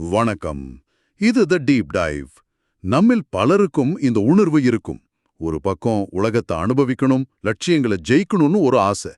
வணக்கம். இது the deep dive நம்மில் பலருக்கும் இந்த உணர்வு இருக்கும். ஒரு பக்கம் உலகத்தை அனுபவிக்கணும் லட்சியங்களை ஜெயிக்கணும்னு ஒரு ஆசை.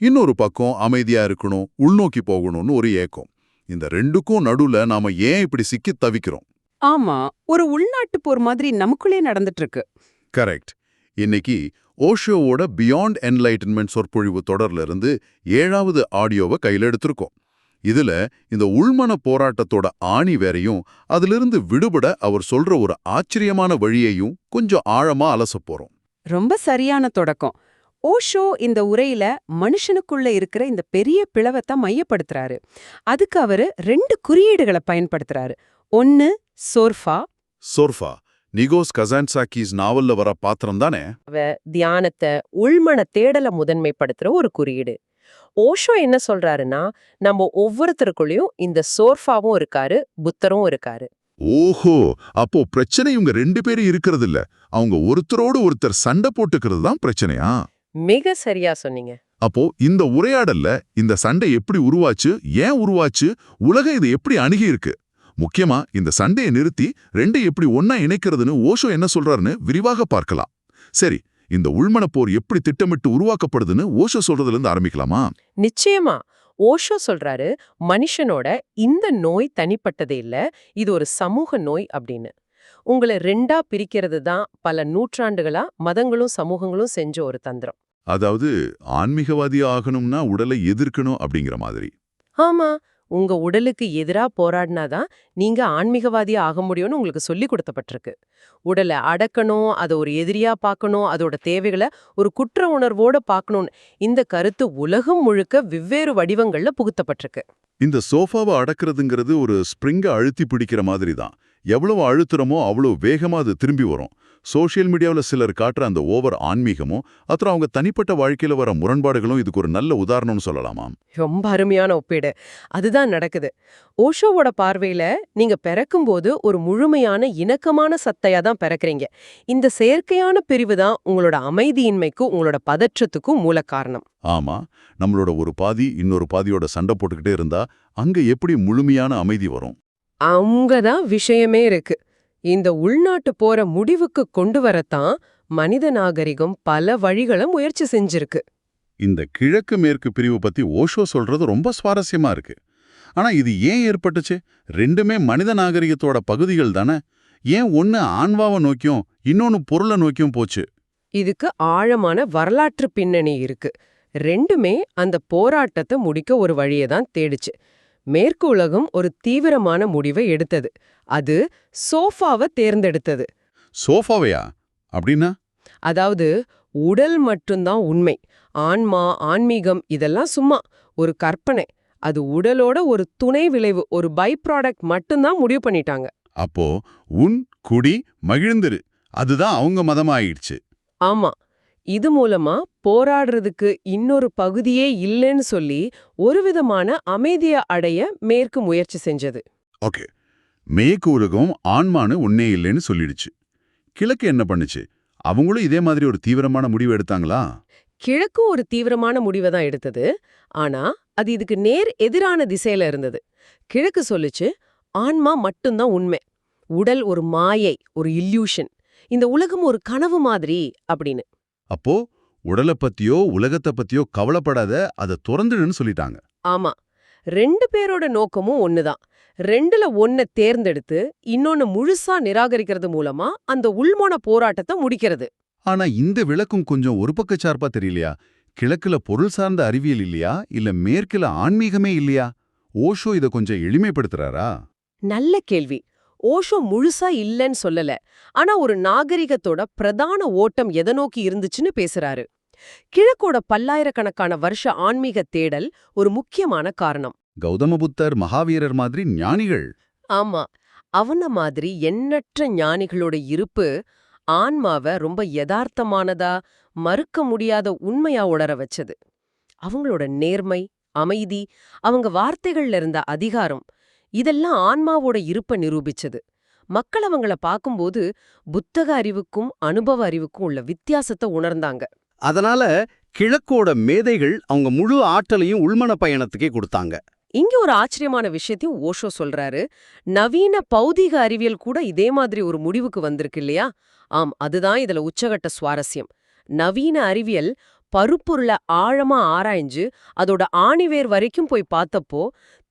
இன்னொரு பக்கம் அமைதியா இருக்கணும் உள்நோக்கி போகணும்னு ஒரு ஏக்கம். இந்த ரெண்டுக்கும் நடுவுல நாம ஏன் இப்படி சிக்கி தவிக்கிறோம்? ஆமா ஒரு உள்நாட்டு போர் மாதிரி நமக்குள்ளே நடந்துட்டு இருக்கு கரெக்ட். இன்னைக்கு ஓஷோவோட பியாண்ட் என்லைட்டன்மெண்ட் சொற்பொழிவு தொடர்ல இருந்து ஏழாவது ஆடியோவை கையில எடுத்திருக்கோம். இதுல இந்த உள்மன போராட்டத்தோட ஆணி வேறையும் அதிலிருந்து விடுபட அவர் சொல்ற ஒரு ஆச்சரியமான வழியையும் கொஞ்சம் ஆழமா அலசப் போறோம். ரொம்ப சரியான தொடக்கம். ஓஷோ இந்த உரையில மனுஷனுக்குள்ள இருக்கிற இந்த பெரிய பிளவத்தை மையப்படுத்துறாரு. அதுக்கு அவரு ரெண்டு குறியீடுகளை பயன்படுத்துறாரு. ஒன்னு சோர்ஃபா. சோர்ஃபா நிகோஸ் கசான்சாக்கிஸ் நாவல்ல வர பாத்திரம் தானே? தியானத்தை உள்மன தேடலை முதன்மைப்படுத்துற ஒரு குறியீடு. ஓஷோ என்ன சொல்றாருன்னா நம்ம ஒவ்வொருத்தருக்குள்ளயும் இந்த சோர்ஃபாவும் இருக்காரு புத்தரும் இருக்காரு. ஓஹோ! அப்போ பிரச்சனை இவங்க ரெண்டு பேரும் இருக்கிறது இல்ல அவங்க ஒருத்தரோடு ஒருத்தர் சண்டை போட்டுக்கிறது தான் பிரச்சனையா? மிக சரியா சொன்னீங்க. அப்போ இந்த உரையாடல்ல இந்த சண்டை எப்படி உருவாச்சு ஏன் உருவாச்சு உலகம் இதை எப்படி அணுகி இருக்கு முக்கியமா இந்த சண்டையை நிறுத்தி ரெண்டை எப்படி ஒன்னா இணைக்கிறதுன்னு ஓஷோ என்ன சொல்றாருன்னு விரிவாக பார்க்கலாம். சரி இந்த உள்மனப் போர் எப்படி திட்டமிட்டு உருவாக்கப்படுதுன்னு ஓஷோ சொல்றதுல இருந்து ஆரம்பிக்கலாமா? நிச்சயமா. ஓஷோ சொல்றாரு மனுஷனோட இந்த நோய் தனிப்பட்டது இல்ல இது ஒரு சமூக நோய் அப்படின்னு. உங்களை ரெண்டா பிரிக்கிறது தான் பல நூற்றாண்டுகளா மதங்களும் சமூகங்களும் செஞ்ச ஒரு தந்திரம். அதாவது ஆன்மீகவாதி ஆகணும்னா உடலை எதிர்க்கணும் அப்படிங்கிற மாதிரி. ஆமா. உங்க உடலுக்கு எதிரா போராடினாதான் நீங்க ஆன்மீகவாதியா ஆக முடியும்னு உங்களுக்கு சொல்லி கொடுத்தப்பட்டிருக்கு உடலை அடக்கணும் அதை ஒரு எதிரியா பார்க்கணும் அதோட தேவைகளை ஒரு குற்ற உணர்வோட பார்க்கணும்னு இந்த கருத்து உலகம் முழுக்க வெவ்வேறு வடிவங்கள்ல புகுத்தப்பட்டிருக்கு. இந்த சோஃபாவை அடக்கிறதுங்கிறது ஒரு ஸ்ப்ரிங்க அழுத்தி பிடிக்கிற மாதிரி தான். எவ்வளவு அழுத்துறமோ அவ்வளவு வேகமா அது திரும்பி வரும். சோஷியல் மீடியாவில் சிலர் காட்டுற அந்த ஓவர் ஆன்மீகமும் அப்புறம் அவங்க தனிப்பட்ட வாழ்க்கையில வர முரண்பாடுகளும் இதுக்கு ஒரு நல்ல உதாரணம்னு சொல்லலாமாம் ரொம்ப அருமையான ஒப்பீடு. அதுதான் நடக்குது. ஓஷோவோட பார்வையில நீங்க பிறக்கும்போது ஒரு முழுமையான இணக்கமான சத்தையா தான் பிறக்கறீங்க. இந்த செயற்கையான பிரிவு தான் உங்களோட அமைதியின்மைக்கும் உங்களோட பதற்றத்துக்கும் மூல காரணம். ஆமா. நம்மளோட ஒரு பாதி இன்னொரு பாதியோட சண்டை போட்டுக்கிட்டே இருந்தா அங்க எப்படி முழுமையான அமைதி வரும்? அங்கதான் விஷயமே இருக்கு. இந்த உள்நாட்டு போற முடிவுக்கு கொண்டு வரத்தான் மனித நாகரிகம் பல வழிகளை முயற்சி செஞ்சிருக்கு. இந்த கிழக்கு மேற்கு பிரிவு பத்தி ஓஷோ சொல்றது ரொம்ப சுவாரஸ்யமா இருக்கு. ஆனா இது ஏன் ஏற்பட்டுச்சு? ரெண்டுமே மனித நாகரிகத்தோட பகுதிகள் தானே. ஏன் ஒன்னு ஆன்மாவை நோக்கியும் இன்னொன்னு பொருளை நோக்கியும் போச்சு? இதுக்கு ஆழமான வரலாற்று பின்னணி இருக்கு. ரெண்டுமே அந்த போராட்டத்தை முடிக்க ஒரு வழியை தான் தேடிச்சு. மேற்கு உலகம் ஒரு தீவிரமான முடிவை எடுத்தது. அது சோஃபாவை தேர்ந்தெடுத்தது. சோஃபாவையா? அப்படின்னா? அதாவது உடல் மட்டும்தான் உண்மை. ஆன்மா ஆன்மீகம் இதெல்லாம் சும்மா ஒரு கற்பனை. அது உடலோட ஒரு துணை விளைவு ஒரு பை ப்ராடக்ட் மட்டும்தான் முடிவு பண்ணிட்டாங்க. அப்போ உன் குடி மகிழ்ந்திரு. அதுதான் அவங்க மதமாயிடுச்சு. ஆமா. இது மூலமா போராடுறதுக்கு இன்னொரு பகுதியே இல்லைன்னு சொல்லி ஒரு விதமான அமைதியை அடைய மேற்கு முயற்சி செஞ்சது. ஓகே. மேற்கு உலகம் ஆன்மானு உன்னே இல்லைன்னு சொல்லிடுச்சு. கிழக்கு என்ன பண்ணுச்சு? அவங்களும் இதே மாதிரி ஒரு தீவிரமான முடிவு எடுத்தாங்களா? கிழக்கும் ஒரு தீவிரமான முடிவை தான் எடுத்தது. ஆனா அது இதுக்கு நேர் எதிரான திசையில இருந்தது. கிழக்கு சொல்லுச்சு ஆன்மா மட்டும்தான் உண்மை. உடல் ஒரு மாயை ஒரு இல்யூஷன் இந்த உலகம் ஒரு கனவு மாதிரி அப்படின்னு. அப்போ உடலை பத்தியோ உலகத்தை பத்தியோ கவலைப்படாத அதை துறந்துடுன்னு சொல்லிட்டாங்க. ஆமா. ரெண்டு பேரோட நோக்கமும் ஒண்ணுதான். ரெண்டுல ஒன்ன தேர்ந்தெடுத்து இன்னொன்னு முழுசா நிராகரிக்கிறது மூலமா அந்த உள்மோன போராட்டத்தை முடிக்கிறது. ஆனா இந்த விளக்கம் கொஞ்சம் ஒரு பக்கச்சார்பா தெரியலையா? கிழக்குல பொருள் சார்ந்த அறிவியல் இல்லையா? இல்ல மேற்குல ஆன்மீகமே இல்லையா? ஓஷோ இத கொஞ்சம் எளிமைப்படுத்துறாரா? நல்ல கேள்வி. ஓஷோ முழுசா இல்லைன்னு சொல்லல. ஆனா ஒரு நாகரிகத்தோட பிரதான ஓட்டம் எதை நோக்கி இருந்துச்சுன்னு பேசுறாரு. கிழக்கோட பல்லாயிரக்கணக்கான வருஷ ஆன்மீக தேடல் ஒரு முக்கியமான காரணம். கௌதம புத்தர் மகாவீரர் மாதிரி ஞானிகள். ஆமா. அவன மாதிரி எண்ணற்ற ஞானிகளோட இருப்பு ஆன்மாவை ரொம்ப யதார்த்தமானதா மறுக்க முடியாத உண்மையா உணர வச்சது. அவங்களோட நேர்மை அமைதி அவங்க வார்த்தைகள்ல இருந்த அதிகாரம் இதெல்லாம் ஆன்மாவோட இருப்ப நிரூபிச்சது. மக்கள் அவங்கள பார்க்கும்போது புத்தக அறிவுக்கும் அனுபவ அறிவுக்கும் உள்ள வித்தியாசத்தை உணர்ந்தாங்க. அதனால கிழக்கோட மேதைகள் அவங்க முழு ஆற்றலையும் உள்மன பயணத்துக்கே கொடுத்தாங்க. இங்க ஒரு ஆச்சரியமான விஷயத்தையும் ஓஷோ சொல்றாரு. நவீன பௌதீக அறிவியல் கூட இதே மாதிரி ஒரு முடிவுக்கு வந்திருக்கு இல்லையா? ஆம் அதுதான் இதுல உச்சகட்ட சுவாரஸ்யம். நவீன அறிவியல் பருப்பொருளை ஆழமா ஆராய்ஞ்சு அதோட ஆணிவேர் வரைக்கும் போய் பார்த்தப்போ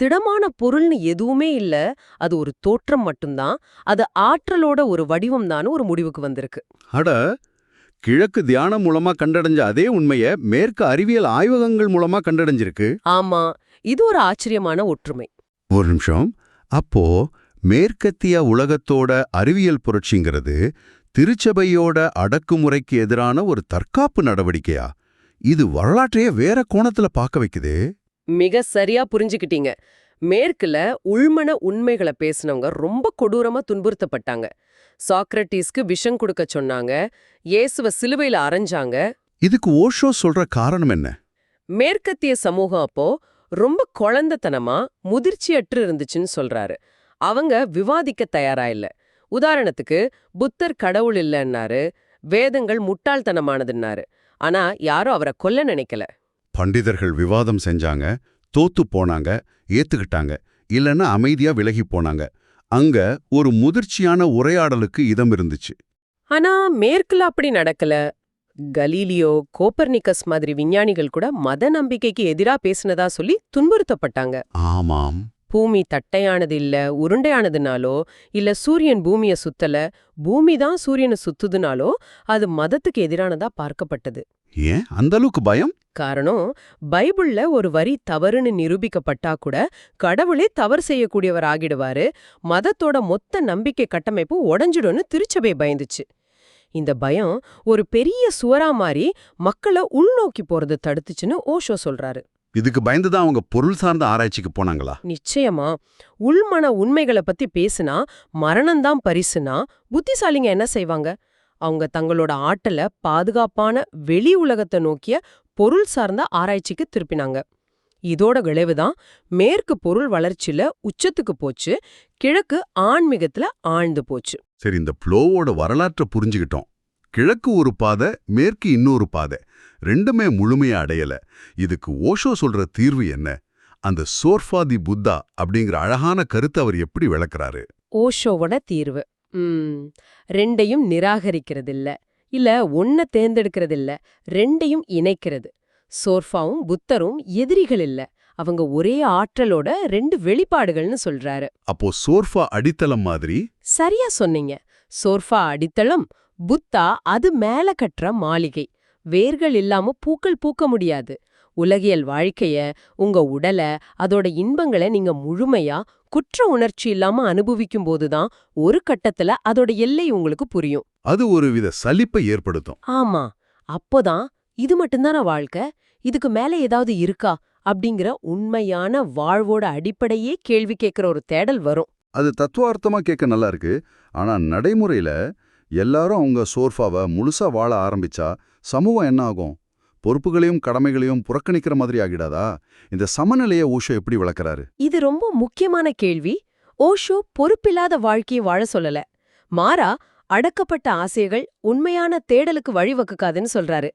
திடமான பொருள்னு எதுவுமே இல்ல. அது ஒரு தோற்றம் மட்டும்தான். அது ஆற்றலோட ஒரு வடிவம் தான் ஒரு முடிவுக்கு வந்திருக்கு. அட கிழக்கு தியானம் மூலமா கண்டடைஞ்ச அதே உண்மைய மேற்கு அறிவியல் ஆய்வகங்கள் மூலமா கண்டடைஞ்சிருக்கு? ஆமா இது ஒரு ஆச்சரியமான ஒற்றுமை. ஒரு நிமிஷம். அப்போ மேற்கத்திய உலகத்தோட அறிவியல் புரட்சிங்கிறது திருச்சபையோட அடக்குமுறைக்கு எதிரான ஒரு தற்காப்பு நடவடிக்கையா? இது வரலாற்றையே வேற கோணத்துல பார்க்க வைக்குதே. மிக சரியா புரிஞ்சுக்கிட்டீங்க. மேற்குல உள்மன உண்மைகளை பேசினவங்க ரொம்ப கொடூரமா துன்புறுத்தப்பட்டாங்க. சாக்ரட்டிஸ்க்கு விஷம் கொடுக்க சொன்னாங்க. இயேசுவ சிலுவையில அரைஞ்சாங்க. இதுக்கு ஓஷோ சொல்ற காரணம் என்ன? மேற்கத்திய சமூகம் அப்போ ரொம்ப குழந்தைத்தனமா முதிர்ச்சியற்று இருந்துச்சுன்னு சொல்றாரு. அவங்க விவாதிக்க தயாரா இல்ல. உதாரணத்துக்கு புத்தர் கடவுள் இல்லைன்னாரு வேதங்கள் முட்டாள்தனமானதுன்னாரு. ஆனா யாரும் அவரை கொல்ல நினைக்கல. பண்டிதர்கள் விவாதம் செஞ்சாங்க தோத்து போனாங்க ஏத்துக்கிட்டாங்க இல்லைன்னா அமைதியா விலகி போனாங்க. அங்க ஒரு முதிர்ச்சியான உரையாடலுக்கு இதம் இருந்துச்சு. ஆனா மேற்குல அப்படி நடக்கல. கலீலியோ கோப்பர்னிக்கஸ் மாதிரி விஞ்ஞானிகள் கூட மத நம்பிக்கைக்கு எதிரா பேசினதா சொல்லி துன்புறுத்தப்பட்டாங்க. ஆமாம். பூமி தட்டையானது இல்ல உருண்டையானதுனாலோ இல்ல சூரியன் பூமிய சுத்தல பூமி தான் சூரியனை சுத்துதுனாலோ அது மதத்துக்கு எதிரானதா பார்க்கப்பட்டது. ஏன்? அந்த அளவுக்கு பயம்? காரணம் பைபிள்ல ஒரு வரி தவறுன்னு நிரூபிக்கப்பட்டா கூட கடவுளே தவறு செய்யக்கூடியவர் ஆகிடுவாரு மதத்தோட மொத்த நம்பிக்கை கட்டமைப்பு உடைஞ்சிடும்னு திருச்சபை பயந்துச்சு. இந்த பயம் ஒரு பெரிய சுவரா மாறி மக்களை உள்நோக்கி போறது தடுத்துச்சுன்னு ஓஷோ சொல்றாரு. இதுக்கு பயந்து தான் அவங்க பொருள் சார்ந்த ஆராய்ச்சிக்கு போனாங்களா? நிச்சயமா. உள்மன உண்மைகளை பத்தி பேசுனா மரணம்தான் பரிசுனா புத்திசாலிங்க என்ன செய்வாங்க? அவங்க தங்களோட ஆட்டல பாதுகாப்பான வெளி உலகத்தை நோக்கிய பொருள் சார்ந்த ஆராய்ச்சிக்கு திருப்பினாங்க. இதோட விளைவுதான் மேற்கு பொருள் வளர்ச்சியில உச்சத்துக்கு போச்சு கிழக்கு ஆன்மீகத்துல ஆழ்ந்து போச்சு. சரி இந்த ஃப்ளோவோட வரலாற்றை புரிஞ்சுக்கிட்டோம். கிழக்கு ஒரு பாதை மேற்கு இன்னொரு பாதை. ரெண்டுமே முழுமையா அடையல. இதுக்கு ஓஷோ சொல்ற தீர்வு என்ன? அந்த சோர்ஃபா தி புத்தா அப்படிங்கிற அழகான கருத்தை அவர் எப்படி விளக்குறாரு? ஓஷோவோட தீர்வு. ரெண்டையும் நிராகரிக்கிறதில்ல. இல்ல ஒன்ன தேர்ந்தெடுக்கிறதில்ல ரெண்டையும் இணைக்கிறது. சோர்ஃபாவும் புத்தரும் எதிரிகள் இல்ல. அவங்க ஒரே ஆற்றலோட ரெண்டு வெளிப்பாடுகள்னு சொல்றாரு. அப்போ சோர்ஃபா அடித்தளம் மாதிரி? சரியா சொன்னீங்க. சோர்ஃபா அடித்தளம் புத்தா அது மேல கட்டுற மாளிகை. வேர்கள் இல்லாம பூக்கள் பூக்க முடியாது. உலகியல் வாழ்க்கைய உங்க உடல அதோட இன்பங்களை நீங்க முழுமையா குற்ற உணர்ச்சி இல்லாம அனுபவிக்கும் போதுதான் ஒரு கட்டத்துல அதோட எல்லை உங்களுக்கு புரியும். அது ஒரு வித சலிப்பை ஏற்படுத்தும். ஆமா. அப்போதான் இது மட்டும்தான வாழ்க்கை? இதுக்கு மேல ஏதாவது இருக்கா? அப்படிங்கிற உண்மையான வாழ்வோட அடிப்படையே கேள்வி கேட்கிற ஒரு தேடல் வரும். அது தத்துவார்த்தமா கேட்க நல்லா இருக்கு ஆனா நடைமுறையில எல்லாரும் அவங்க சோர்ஃபாவை முழுசா வாழ ஆரம்பிச்சா சமூகம் என்ன ஆகும்? பொறுப்புகளையும் கடமைகளையும் புறக்கணிக்கிற மாதிரி ஆகிடாதா? இந்த சமநிலையை ஓஷோ எப்படி விளக்குறாரு இது ரொம்ப முக்கியமான கேள்வி. ஓஷோ பொறுப்பில்லாத வாழ்க்கையை வாழ சொல்லல. மாறா அடக்கப்பட்ட ஆசைகள் உண்மையான தேடலுக்கு வழிவகுக்காதுன்னு சொல்றாரு.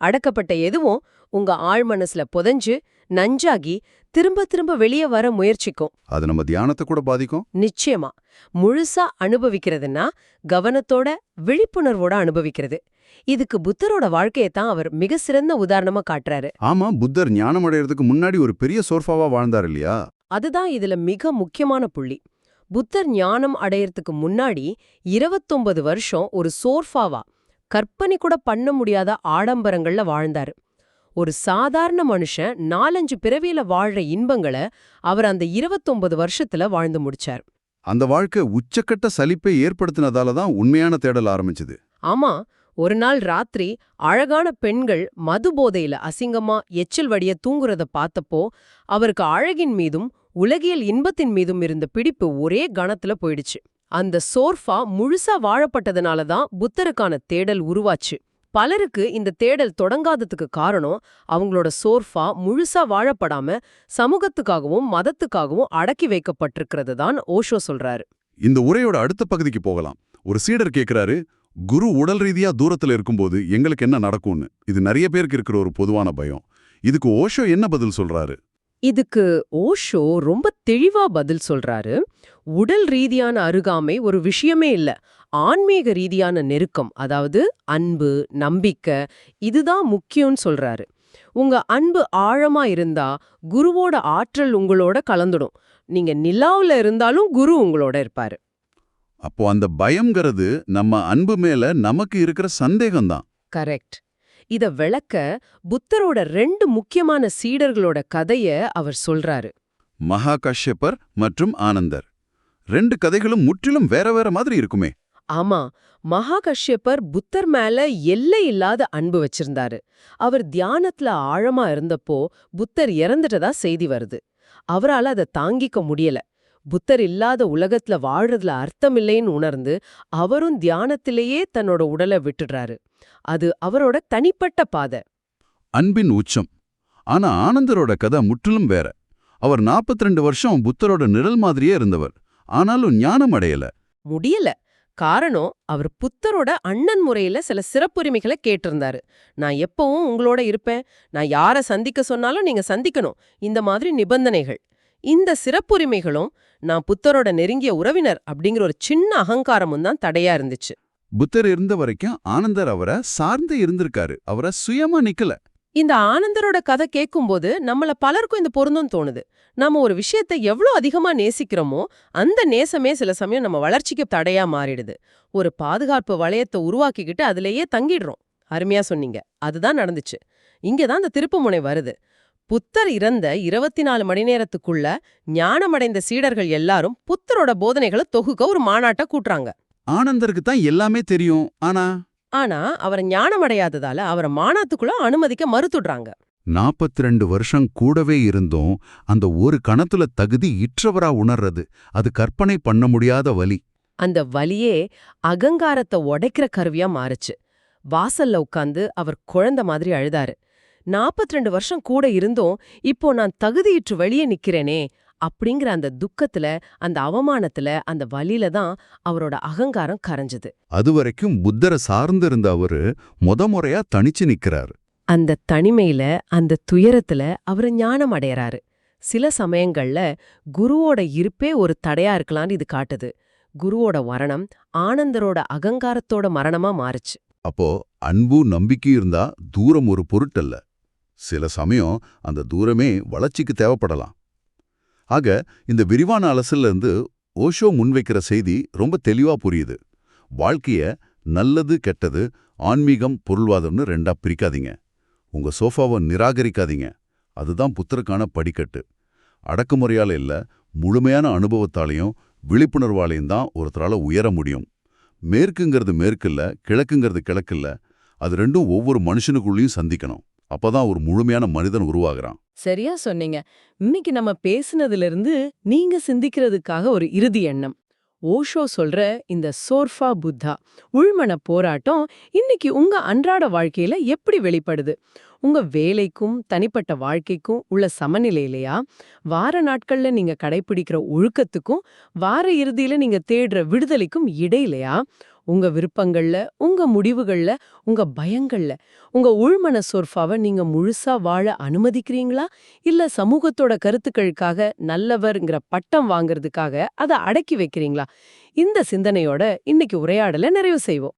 அடக்கப்பட்ட எதுவும் உங்க ஆழ்மனசுல புதைஞ்சு நஞ்சாகி திரும்ப திரும்ப வெளியே வர முயற்சிக்கும். அது நம்ம தியானத்தை கூட பாதிக்கும். நிச்சயமா. முழுசா அனுபவிக்கிறதுன்னா கவனத்தோட விழிப்புணர்வோட அனுபவிக்கிறது. இதுக்கு புத்தரோட வாழ்க்கையை தான் அவர் மிக சிறந்த உதாரணமா காட்டுறாரு. ஆமா புத்தர் ஞானம் அடையறதுக்கு முன்னாடி ஒரு பெரிய சோர்ஃபாவா வாழ்ந்தார் இல்லையா? அதுதான் இதுல மிக முக்கியமான புள்ளி. புத்தர் ஞானம் அடையறதுக்கு முன்னாடி இருபத்தொன்பது வருஷம் ஒரு சோர்ஃபாவா கற்பனை கூட பண்ண முடியாத ஆடம்பரங்கள்ல வாழ்ந்தாரு. ஒரு சாதாரண மனுஷன் நாலஞ்சு பிறவியில வாழ்ற இன்பங்களை அவர் அந்த இருபத்தொன்பது வருஷத்துல வாழ்ந்து முடிச்சார். அந்த வாழ்க்கை உச்சக்கட்ட சலிப்பை ஏற்படுத்தினதால தான் உண்மையான தேடல் ஆரம்பிச்சது. ஆமா ஒரு நாள் ராத்திரி அழகான பெண்கள் மது போதையில அசிங்கமா எச்சில் வடிய தூங்குறத பார்த்தப்போ அவருக்கு அழகின் மீதும் உலகியல் இன்பத்தின் மீதும் இருந்த பிடிப்பு ஒரே கணத்துல போயிடுச்சு. அந்த சோர்ஃபா முழுசா வாழப்பட்டதுனால தான் புத்தருக்கான தேடல் உருவாச்சு. பலருக்கு இந்த தேடல் தொடங்காததுக்கு காரணம் அவங்களோட சோர்ஃபா முழுசா வாழப்படாம சமூகத்துக்காகவும் மதத்துக்காகவும் அடக்கி வைக்கப்பட்டிருக்கிறது தான் ஓஷோ சொல்றாரு. இந்த உரையோட அடுத்த பகுதிக்கு போகலாம். ஒரு சீடர் கேட்கிறாரு குரு உடல் ரீதியா தூரத்துல இருக்கும்போது எங்களுக்கு என்ன நடக்கும்னு? இது நிறைய பேருக்கு இருக்கிற ஒரு பொதுவான பயம். இதுக்கு ஓஷோ என்ன பதில் சொல்றாரு? இதுக்கு ஓஷோ ரொம்ப தெளிவா பதில் சொல்றாரு. உடல் ரீதியான அருகாமை ஒரு விஷயமே இல்ல. ஆன்மீக ரீதியான நெருக்கம் அதாவது அன்பு நம்பிக்கை இதுதான் முக்கியம்னு சொல்றாரு. உங்க அன்பு ஆழமா இருந்தா குருவோட ஆற்றல் உங்களோட கலந்துடும். நீங்க நிலாவுல இருந்தாலும் குரு உங்களோட இருப்பாரு. அப்போ அந்த பயம்ங்கிறது நம்ம அன்பு மேல நமக்கு இருக்கிற சந்தேகம்தான். கரெக்ட். இத விளக்க புத்தரோட ரெண்டு முக்கியமான சீடர்களோட கதைய அவர் சொல்றாரு. மகா கஷ்யப்பர் மற்றும் ஆனந்தர். ரெண்டு கதைகளும் முற்றிலும் வேற வேற மாதிரி இருக்குமே. ஆமா மகா கஷ்யப்பர் புத்தர் மேல எல்லை இல்லாத அன்பு வச்சிருந்தாரு. அவர் தியானத்துல ஆழமா இருந்தப்போ புத்தர் இறந்துட்டதா செய்தி வருது. அவரால அதை தாங்கிக்க முடியல. புத்தர் இல்லாத உலகத்துல வாழறதுல அர்த்தமில்லைன்னு உணர்ந்து அவரும் தியானத்திலேயே தன்னோட உடலை விட்டுடுறாரு. அது அவரோட தனிப்பட்ட பாதை. அன்பின் உச்சம். ஆனா ஆனந்தரோட கதை முற்றிலும் வேற. அவர் 42 வருஷம் புத்தரோட நிழல் மாதிரியே இருந்தவர். ஆனாலும் ஞானம் அடையல. முடியல. காரணம் அவர் புத்தரோட அண்ணன் முறையில சில சிறப்புரிமைகளை கேட்டிருந்தாரு. நான் எப்பவும் உங்களோட இருப்பேன். நான் யார சந்திக்க சொன்னாலும் நீங்க சந்திக்கணும். இந்த மாதிரி நிபந்தனைகள். இந்த சிறப்புரிமைகளும் நான் புத்தரோட நெருங்கிய உறவினர் அப்படிங்கிற ஒரு சின்ன அகங்காரமும் தான் தடையா இருந்துச்சு. புத்தர் இருந்த வரைக்கும் ஆனந்தர் அவரை சார்ந்து இருந்திருக்காரு. அவரை சுயமா நிக்கல. இந்த ஆனந்தரோட கதை கேட்கும்போது நம்மள பலருக்கும் இந்த பொருந்தும் தோணுது. நாம ஒரு விஷயத்தை எவ்வளோ அதிகமா நேசிக்கிறோமோ அந்த நேசமே சில சமயம் நம்ம வளர்ச்சிக்கு தடையா மாறிடுது. ஒரு பாதுகாப்பு வளையத்தை உருவாக்கிக்கிட்டு அதுலேயே தங்கிடுறோம். அருமையா சொன்னீங்க. அதுதான் நடந்துச்சு. இங்கதான் இந்த திருப்புமுனை வருது. புத்தர் இறந்த இருபத்தி நாலு மணி நேரத்துக்குள்ள ஞானமடைந்த சீடர்கள் எல்லாரும் புத்தரோட போதனைகளை தொகுக்க ஒரு மாநாட்டை கூட்டுறாங்க. ஆனந்தருக்கு தான் எல்லாமே தெரியும். ஆனா? ஆனா அவர் ஞானமடையாததால அவரை மாநாட்டுக்குள்ள அனுமதிக்க மறுத்துடுறாங்க. 42 வருஷம் கூடவே இருந்தும் அந்த ஒரு கணத்துல தகுதி இற்றவரா உணர்றது. அது கற்பனை பண்ண முடியாத வலி. அந்த வலியே அகங்காரத்தை உடைக்கிற கருவியா மாறுச்சு. வாசல்ல உட்காந்து அவர் குழந்தை மாதிரி அழுதாரு. 42 வருஷம் கூட இருந்தும் இப்போ நான் தகுதியிற்று வெளியே நிக்கிறேனே அப்படிங்கிற அந்த துக்கத்துல அந்த அவமானத்துல அந்த வலியில தான் அவரோட அகங்காரம் கரைஞ்சது. அதுவரைக்கும் புத்தரை சார்ந்து இருந்த அவரு முத முறையா தனிச்சு நிக்கிறாரு. அந்த தனிமையில அந்த துயரத்துல அவர் ஞானம் அடையறாரு. சில சமயங்கள்ல குருவோட இருப்பே ஒரு தடையா இருக்கலாம்னு இது காட்டுது. குருவோட மரணம் ஆனந்தரோட அகங்காரத்தோட மரணமா மாறுச்சு. அப்போ அன்பு நம்பிக்கை இருந்தா தூரம் ஒரு பொருட்டல்ல. சில சமயம் அந்த தூரமே வளர்ச்சிக்கு தேவைப்படலாம். ஆக இந்த விரிவான அலசல்லேருந்து ஓஷோ முன்வைக்கிற செய்தி ரொம்ப தெளிவா புரியுது. வாழ்க்கைய நல்லது கெட்டது ஆன்மீகம் பொருள்வாதம்னு ரெண்டா பிரிக்காதீங்க. உங்க சோஃபாவை நிராகரிக்காதீங்க. அதுதான் புத்தருக்கான படிக்கட்டு. அடக்குமுறையால இல்ல முழுமையான அனுபவத்தாலையும் விழிப்புணர்வாலையும் தான் ஒருத்தரால உயர முடியும். மேற்குங்கிறது மேற்கில்ல கிழக்குங்கிறது கிழக்கில்ல. அது ரெண்டும் ஒவ்வொரு மனுஷனுக்குள்ளேயும் சந்திக்கணும். அப்பதான் ஒரு முழுமையான மனிதன் உருவாகிறான். சரியா சொன்னீங்க. இன்னைக்கு நம்ம பேசுனதுல இருந்து நீங்க சிந்திக்கிறதுக்காக ஒரு இறுதி எண்ணம். ஓஷோ சொல்ற இந்த சோர்ஃபா புத்தா உள்மன போராட்டம் இன்னைக்கு உங்க அன்றாட வாழ்க்கையில எப்படி வெளிப்படுது? உங்க வேலைக்கும் தனிப்பட்ட வாழ்க்கைக்கும் உள்ள சமநிலையிலையா? வார நாட்கள்ல நீங்க கடைபிடிக்கிற ஒழுக்கத்துக்கும் வார இறுதியில நீங்க தேடுற விடுதலைக்கும் இடையிலையா? உங்க விருப்பங்கள்ல உங்க முடிவுகள்ல உங்க பயங்கள்ல உங்க உள்மன சொற்பாவை நீங்க முழுசா வாழ அனுமதிக்கிறீங்களா? இல்ல சமூகத்தோட கருத்துக்களுக்காக நல்லவர்ங்கிற பட்டம் வாங்குறதுக்காக அதை அடக்கி வைக்கிறீங்களா? இந்த சிந்தனையோட இன்னைக்கு உரையாடலை நிறைவு செய்வோம்.